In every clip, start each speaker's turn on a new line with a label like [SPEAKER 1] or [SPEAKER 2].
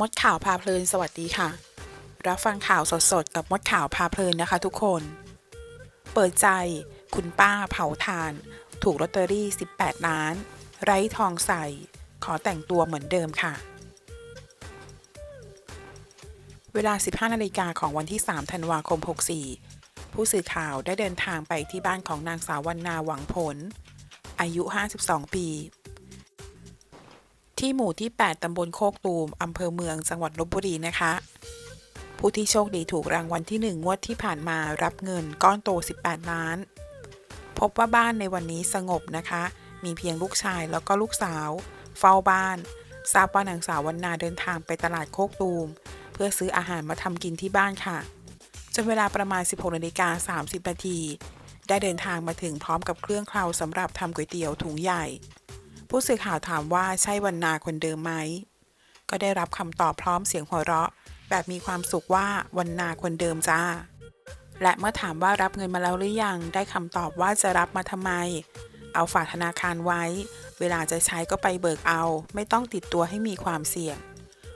[SPEAKER 1] มดข่าวพาเพลินสวัสดีค่ะ รับฟังข่าวสดๆกับมดข่าวพาเพลินนะคะทุกคน เปิดใจคุณป้าเผาทาน ถูกลอตเตอรี่ 18 ล้าน ไร้ทองใส่ ขอแต่งตัวเหมือนเดิมค่ะ เวลา 15 นาฬิกาของวันที่ 3 ธันวาคม 64 ผู้สื่อข่าวได้เดินทางไปที่บ้านของนางสาววรรณาหวังผล อายุ 52 ปี ที่หมู่ที่ 8 ตำบลโคกตูม อำเภอเมือง จังหวัดลบบุรีนะคะ ผู้ที่โชคดีถูกรางวัลที่ 1 งวดที่ผ่านมารับเงินก้อนโต 18 ล้าน พบว่าบ้านในวันนี้สงบนะคะ มีเพียงลูกชายแล้วก็ลูกสาว เฝ้าบ้าน ทราบว่านางสาววรรณาเดินทางไปตลาดโคกตูม เพื่อซื้ออาหารมาทำกินที่บ้านค่ะจนเวลาประมาณ 16นาฬิกา30นาทีได้เดินทางมาถึงพร้อมกับเครื่องเคราสำหรับทำก๋วยเตี๋ยวถุงใหญ่ ผู้สื่อข่าวถามว่าใช่วรรณาคนเดิมไหม ก็ได้รับคำตอบพร้อมเสียงหัวเราะ แบบมีความสุขว่าวรรณาคนเดิมจ้า และเมื่อถามว่ารับเงินมาแล้วหรือยัง ได้คำตอบว่าจะรับมาทำไม เอาฝากธนาคารไว้ เวลาจะใช้ก็ไปเบิกเอา ไม่ต้องติดตัวให้มีความเสี่ยง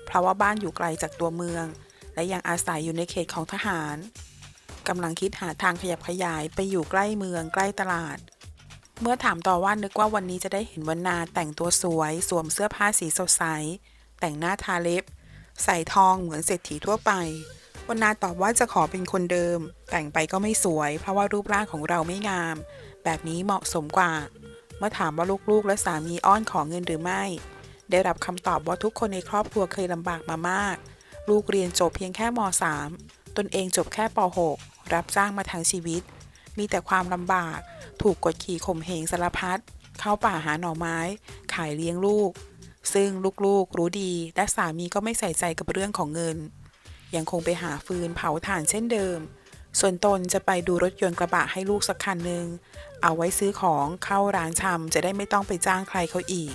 [SPEAKER 1] เพราะว่าบ้านอยู่ไกลจากตัวเมือง และยังอาศัยอยู่ในเขตของทหารกำลังคิดหาทางขยับขยายไปอยู่ใกล้เมืองใกล้ตลาด เมื่อถามต่อว่านึกว่าวันนี้จะได้เห็นวรรณาแต่งตัวสวยสวมเสื้อผ้าสีสดใส แต่งหน้าทาเล็บ ใส่ทองเหมือนเศรษฐีทั่วไปวรรณาตอบว่าจะขอเป็นคนเดิม แต่งไปก็ไม่สวย เพราะว่ารูปร่างของเราไม่งาม แบบนี้เหมาะสมกว่า เมื่อถามว่าลูกๆ และสามีอ้อนขอเงินหรือไม่ ได้รับคำตอบว่าทุกคนในครอบครัวเคยลำบากมามาก ลูกเรียนจบเพียงแค่ม .3 ตนเองจบแค่ป .6 รับจ้างมาทั้งชีวิต มีแต่ความลำบาก ถูกกดขี่ข่มเหงสารพัด เข้าป่าหาหน่อไม้ ขายเลี้ยงลูก ซึ่งลูกๆรู้ดี และสามีก็ไม่ใส่ใจกับเรื่องของเงิน ยังคงไปหาฟืนเผาถ่านเช่นเดิม ส่วนตนจะไปดูรถยนต์กระบะให้ลูกสักคันหนึ่ง เอาไว้ซื้อของเข้าร้านชำจะได้ไม่ต้องไปจ้างใครเขาอีก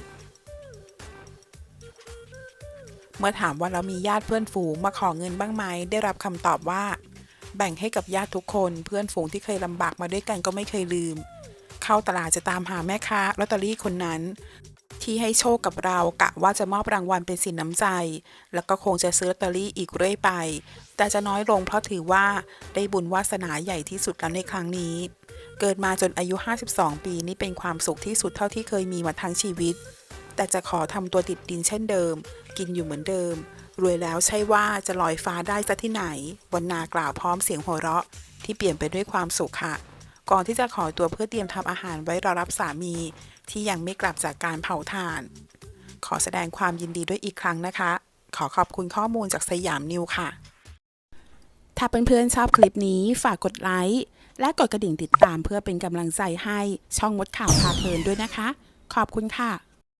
[SPEAKER 1] เมื่อถามว่าเรามีญาติเพื่อนฝูงมาขอเงินบ้างไหม ได้รับคำตอบว่า แบ่งให้กับญาติทุกคนเพื่อนฝูงที่เคยลำบากมาด้วยกันก็ไม่เคยลืม เข้าตลาดจะตามหาแม่ค้าลอตเตอรี่คนนั้น ที่ให้โชคกับเรากะว่าจะมอบรางวัลเป็นสินน้ำใจ แล้วก็คงจะซื้อลอตเตอรี่อีกเรื่อยไป แต่จะน้อยลงเพราะถือว่าได้บุญวาสนาใหญ่ที่สุดแล้วในครั้งนี้ เกิดมาจนอายุ 52 ปีนี่เป็นความสุขที่สุดเท่าที่เคยมีมาทั้งชีวิต แต่จะขอทำตัวติดดินเช่นเดิม กินอยู่เหมือนเดิม รวยแล้วใช่ว่าจะลอยฟ้าได้จะที่ไหนวันนากล่าวพร้อมเสียงหัวเราะ ที่เปลี่ยนไปด้วยความสุขค่ะ ก่อนที่จะขอตัวเพื่อเตรียมทำอาหารไว้รอรับสามี ที่ยังไม่กลับจากการเผาถ่าน ขอแสดงความยินดีด้วยอีกครั้งนะคะ ขอขอบคุณข้อมูลจากสยามนิวค่ะ ถ้าเพื่อนๆชอบคลิปนี้ฝากกดไลค์และกดกระดิ่งติดตามเพื่อเป็นกำลังใจให้ช่องมดข่าวพาเพลินด้วยนะคะ ขอบคุณค่ะ